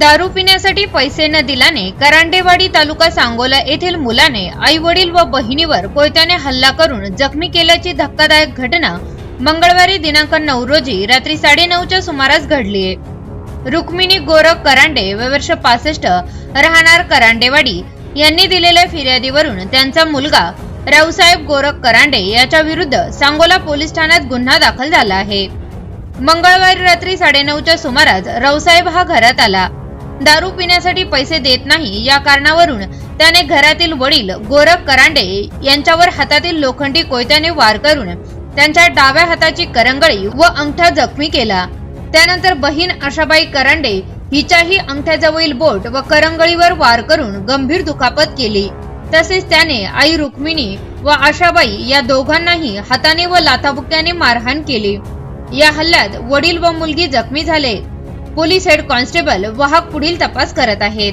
दारू पिण्यासाठी पैसे न दिल्याने करांडेवाडी तालुका सांगोला येथील मुलाने आई वडील व बहिणीवर कोयत्याने हल्ला करून जखमी केल्याची धक्कादायक घटना मंगळवारी दिनांक नऊ रोजी रात्री साडेनऊच्या सुमारास घडली रुक्मिणी गोरख करांडे व वर्ष पासष्ट राहणार करांडेवाडी यांनी दिलेल्या फिर्यादीवरून त्यांचा मुलगा रावसाहेब गोरख करांडे याच्या विरुद्ध सांगोला पोलीस ठाण्यात गुन्हा दाखल झाला आहे. मंगळवारी रात्री साडेनऊच्या सुमारास रावसाहेब हा घरात आला. दारू पिण्यासाठी पैसे देत नाही या कारणावरून त्याने घरातील वडील गोरख करांडे यांच्यावर हातातील लोखंडी कोयत्याने वार करून त्यांच्या डाव्या हाताची करंगळी व अंगठा जखमी केला. त्यानंतर बहीण आशाबाई करांडे हिच्याही अंगठ्याजवळील बोट व करंगळीवर वार करून गंभीर दुखापत केली. तसेच त्याने आई रुक्मिणी व आशाबाई या दोघांनाही हाताने व लाथाबुक्याने मारहाण केली. या हल्ल्यात वडील व मुलगी जखमी झाले. पोलीस हेड कॉन्स्टेबल वाहक पुढील तपास करत आहेत.